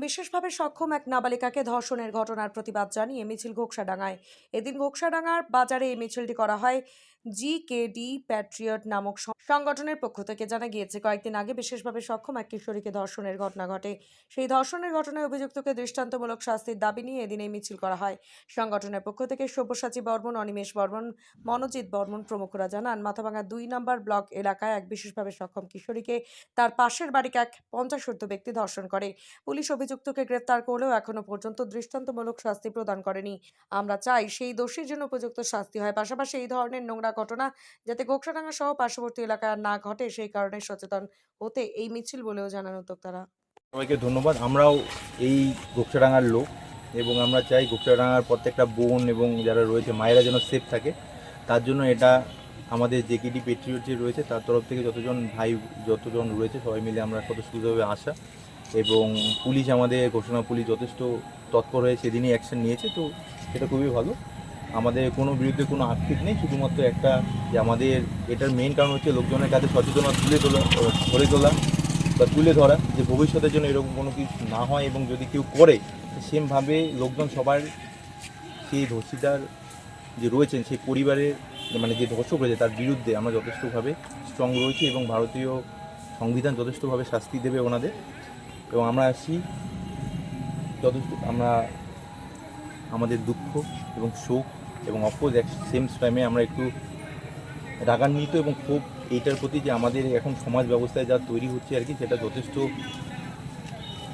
বিশেষভাবে সক্ষম এক নাবালিকাকে ধর্ষণের ঘটনার প্রতিবাদ জানিয়ে মিছিল ঘোকসাডাঙ্গায় এদিন ঘোকসাডাঙ্গার বাজারে এই মিছিলটি করা হয়। জি কে ডি প্যাট্রিয়ট নামক সংগঠনের পক্ষ থেকে জানা গিয়েছে, কয়েকদিন আগে বিশেষভাবে সক্ষম এক কিশোরীকে ধর্ষণের ঘটনা ঘটে। সেই ধর্ষণের ঘটনায় অভিযুক্তকে দৃষ্টান্তমূলক শাস্তির দাবি নিয়ে এদিন মিছিল করা হয়। সংগঠনের পক্ষ থেকে সব্যসাচী বর্মন, অনিমেষ বর্মন, মনোজিৎ বর্মন প্রমুখরা জানান, মাথাভাঙা দুই নম্বর ব্লক এলাকায় এক বিশেষভাবে সক্ষম কিশোরীকে তার পাশের বাড়িকে এক পঞ্চাশোর্ধ ব্যক্তি ধর্ষণ করে। পুলিশ অভিযুক্তকে গ্রেপ্তার করলেও এখনও পর্যন্ত দৃষ্টান্তমূলক শাস্তি প্রদান করেনি। আমরা চাই সেই দোষীর জন্য উপযুক্ত শাস্তি হয়। পাশাপাশি এই ধরনের নোংরা ঘটনা যাতে গোকসাডাঙ্গা সহ পার্শ্ববর্তী এলাকায় না ঘটে, সেই কারণে সচেতন হতে এই মিছিল বলেও জানান উদ্যোক্তারা। সবাইকে ধন্যবাদ। আমরাও এই গোপসাডাঙ্গার লোক এবং আমরা চাই গোপসাডাঙ্গার প্রত্যেকটা বোন এবং যারা রয়েছে, মায়েরা যেন সেফ থাকে। তার জন্য এটা আমাদের জেকেডি পেট্রিয়ট যে রয়েছে, তার তরফ থেকে যতজন ভাই, যতজন রয়েছে, সবাই মিলে আমরা স্বতঃস্ফূর্তভাবে আসা এবং পুলিশ আমাদের, ঘোষণা পুলিশ যথেষ্ট তৎপর হয়ে সেদিনই অ্যাকশন নিয়েছে, তো সেটা খুবই ভালো। আমাদের কোনো বিরুদ্ধে কোনো আক্ষেপ নেই, শুধুমাত্র একটা যে আমাদের এটার মেইন কারণ হচ্ছে লোকজনের কাছে সচেতনতা তুলে তোলা গড়ে তোলা বা তুলে ধরা যে ভবিষ্যতের জন্য এরকম কোনো কিছু না হয় এবং যদি কেউ করে সেমভাবে লোকজন সবার সেই ধর্ষিতার যে রয়েছেন, সেই পরিবারের মানে যে ধর্ষক রয়েছে তার বিরুদ্ধে আমরা যথেষ্টভাবে স্ট্রং রয়েছি এবং ভারতীয় সংবিধান যথেষ্টভাবে শাস্তি দেবে ওনাদের এবং আমরা আসি যথেষ্ট, আমরা আমাদের দুঃখ এবং শোক এবং অপোজ এক সেম টাইমে আমরা একটু রাগান্বিত এবং খুব এইটার প্রতি যে আমাদের এখন সমাজ ব্যবস্থায় যা তৈরি হচ্ছে আর কি, সেটা যথেষ্ট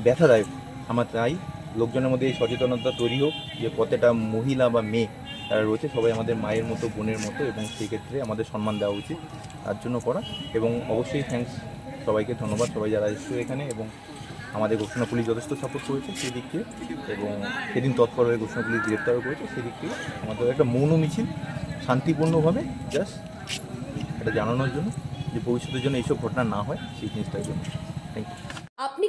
ব্যথাদায়ক। আমার চাই লোকজনের মধ্যে এই সচেতনতা তৈরি হোক যে প্রত্যেকটা মহিলা বা মেয়ে তারা রয়েছে, সবাই আমাদের মায়ের মতো, বোনের মতো এবং সেই ক্ষেত্রে আমাদের সম্মান দেওয়া উচিত তার জন্য করা। এবং অবশ্যই থ্যাঙ্কস সবাইকে, ধন্যবাদ। সবাই যারা এসছো এখানে এবং আমাদের ঘোষণা পুলিশ যথেষ্ট সাপোর্ট করেছে সেই দিক থেকে এবং সেদিন তৎপর হয়ে ঘোষণা পুলিশ গ্রেপ্তারও করেছে সেদিক থেকে আমাদের একটা মৌন মিছিল, শান্তিপূর্ণভাবে জাস্ট এটা জানানোর জন্য যে ভবিষ্যতের জন্য এইসব ঘটনা না হয়, সেই জিনিসটার জন্য। থ্যাংক ইউ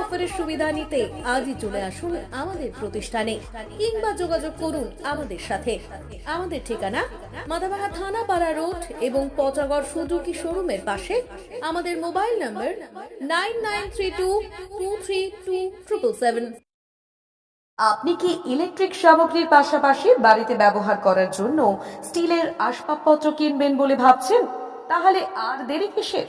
অফারের সুবিধা নিতে আজই চলে আসুন আমাদের প্রতিষ্ঠানে কিংবা যোগাযোগ করুন আমাদের সাথে। আমাদের ঠিকানা মাদাবাহা থানাপাড়া রোড এবং পচাগড় সুজুকি শোরুমের পাশে আমাদের mobile number nine nine three two two three two triple seven. আপনি কি ইলেকট্রিক সামগ্রীর পাশাপাশি বাড়িতে ব্যবহার করার জন্য স্টিলের আসবাবপত্র কিনবেন বলে ভাবছেন? তাহলে আর দেরি কিসের?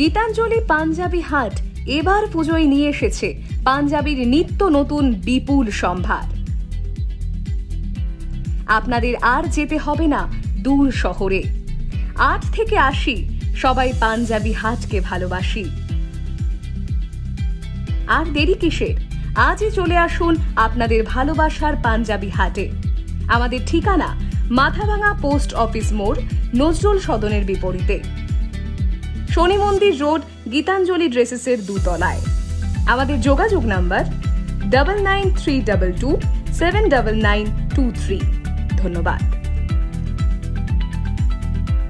গীতাঞ্জলি পাঞ্জাবি হাট এবার পুজোয় নিয়ে এসেছে পাঞ্জাবির নিত্য নতুন বিপুল সম্ভার। আপনাদের আর যেতে হবে না দূর শহরে। আট থেকে আশি, সবাই পাঞ্জাবি হাটকে ভালোবাসি। আর দেরি কিসের? আজই চলে আসুন আপনাদের ভালোবাসার পাঞ্জাবি হাটে। আমাদের ঠিকানা মাথাভাঙা পোস্ট অফিস মোড়, নজরুল সদনের বিপরীতে। শনি মন্দির রোড গীতাঞ্জলি ড্রেসেসের দুতলায়। আমাদের যোগাযোগ number double nine three double two seven double nine two three ধন্যবাদ।